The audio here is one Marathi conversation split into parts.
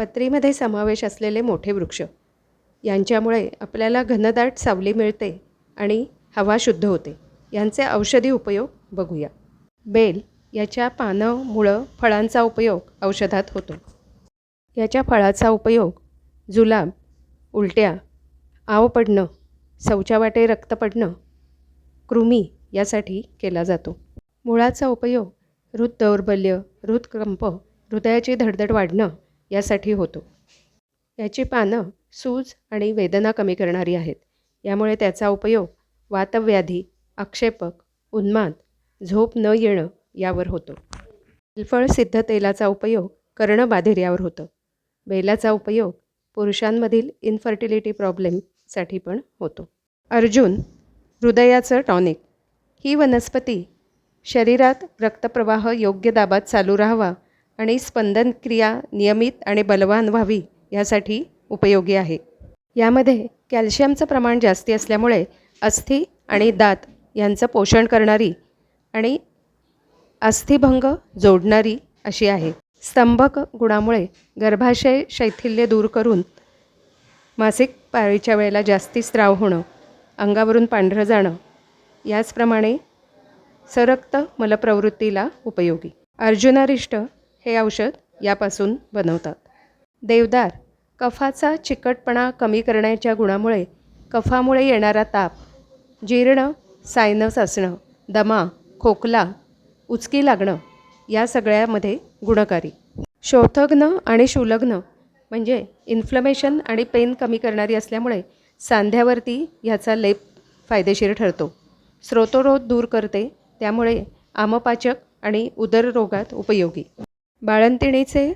पत्रीमध्ये समावेश असलेले मोठे वृक्ष. यांच्यामुळे आपल्याला घनदाट सावली मिळते आणि हवा शुद्ध होते. यांचे औषधी उपयोग बघूया. बेल याच्या पानं मुळं फळांचा उपयोग औषधात होतो. याच्या फळाचा उपयोग जुलाब उलट्या आव पडणं शौचावाटे रक्त पडणं कृमी यासाठी केला जातो. मुळाचा उपयोग हृददौर्बल्य हृदकंप हृदयाची धडधड वाढणं यासाठी होतो. याची पानं सूज आणि वेदना कमी करणारी आहेत. यामुळे त्याचा उपयोग वातव्याधी आक्षेपक उन्माद झोप न येणं यावर होतो. निफळ सिद्ध तेलाचा उपयोग कर्णबाधिर्यावर होतं. बेलाचा उपयोग पुरुषांमधील इन्फर्टिलिटी प्रॉब्लेमसाठी पण होतो. अर्जुन हृदयाचं टॉनिक ही वनस्पती शरीरात रक्तप्रवाह योग्य दाबात चालू राहावा आणि स्पंदन क्रिया नियमित आणि बलवान व्हावी यासाठी उपयोगी आहे. यामध्ये कॅल्शियमचं प्रमाण जास्ती असल्यामुळे अस्थि आणि दात यांचं पोषण करणारी आणि अस्थिभंग जोडणारी अशी आहे. स्तंभक गुणामुळे गर्भाशय शैथिल्य दूर करून मासिक पाळीच्या वेळेला जास्ती स्त्राव होणं अंगावरून पांढरं जाणं याचप्रमाणे सरक्त मलप्रवृत्तीला उपयोगी. अर्जुनारिष्ट हे औषध यापासून बनवतात. देवदार कफाचा चिकटपणा कमी करण्याच्या गुणामुळे कफामुळे येणारा ताप जीर्ण सायनस असणं दमा खोकला उचकी लागणं या सगळ्यामध्ये गुणकारी. शोथग्न आणि शूलग्न म्हणजे इन्फ्लमेशन आणि पेन कमी करणारी असल्यामुळे सांध्यावरती ह्याचा लेप फायदेशीर ठरतो. स्रोतोरोध दूर करते त्यामुळे आमपाचक आणि उदररोगात उपयोगी. बाळंतिणीचे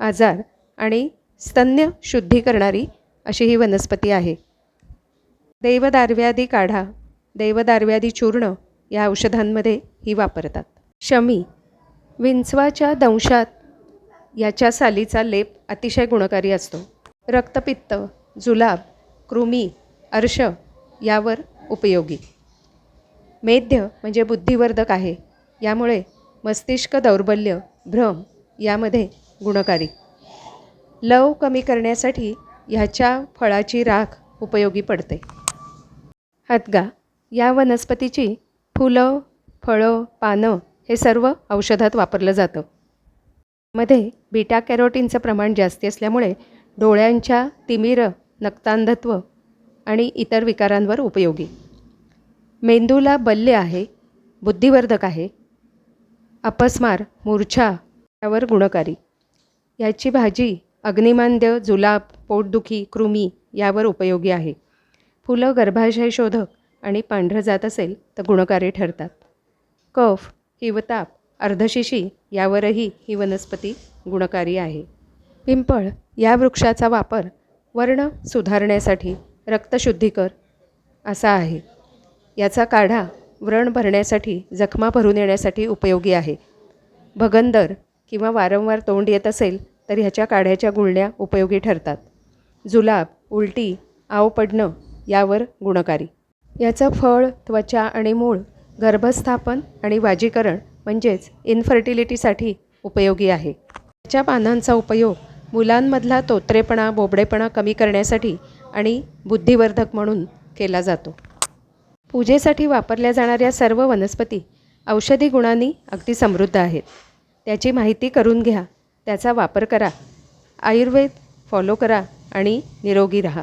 आजार आणि स्तन्य शुद्धी करणारी अशी ही वनस्पती आहे. दैवदारव्यादी काढा दैवदारव्यादी चूर्ण या औषधांमध्ये ही वापरतात. शमी विंचवाच्या दंशात याच्या सालीचा लेप अतिशय गुणकारी असतो. रक्तपित्त जुलाब कृमी अर्श यावर उपयोगी. मेध्य म्हणजे बुद्धिवर्धक आहे. यामुळे मस्तिष्क दौर्बल्य भ्रम यामध्ये गुणकारी. लव कमी करण्यासाठी ह्याच्या फळाची राख उपयोगी पडते. हदगा या वनस्पतीची फुलं फळं पानं हे सर्व औषधात वापरलं जातं. मध्ये बीटा कॅरोटीनचं प्रमाण जास्ती असल्यामुळे डोळ्यांच्या तिमिर नक्तांधत्व आणि इतर विकारांवर उपयोगी. मेंदूला बल्य आहे बुद्धिवर्धक आहे अपस्मार मूर्छा यावर गुणकारी. याची भाजी अग्निमांद्य जुलाब पोटदुखी कृमी यावर उपयोगी आहे. फुलं गर्भाशय शोधक आणि पांढरं जात असेल तर गुणकारी ठरतात. कफ हिवताप अर्धशिशी यावरही ही वनस्पती गुणकारी आहे. पिंपळ या वृक्षाचा वापर वर्ण सुधारण्यासाठी रक्तशुद्धीकर असा आहे. याचा काढा व्रण भरण्यासाठी जखमा भरून येण्यासाठी उपयोगी आहे. भगंदर किंवा वारंवार तोंड येत असेल तर ह्याच्या काढ्याच्या गुळण्या उपयोगी ठरतात. जुलाब उलटी आव पडणं यावर गुणकारी. याचं फळ त्वचा आणि मूळ गर्भस्थापन आणि वाजीकरण म्हणजेच इन्फर्टिलिटीसाठी उपयोगी आहे. याच्या पानांचा उपयोग मुलांमधला तोत्रेपणा बोबडेपणा कमी करण्यासाठी आणि बुद्धिवर्धक म्हणून केला जातो. पूजेसाठी वापरल्या जाणाऱ्या सर्व वनस्पती औषधी गुणांनी अगदी समृद्ध आहेत. त्याची माहिती करून घ्या. त्याचा वापर करा. आयुर्वेद फॉलो करा आणि निरोगी राहा.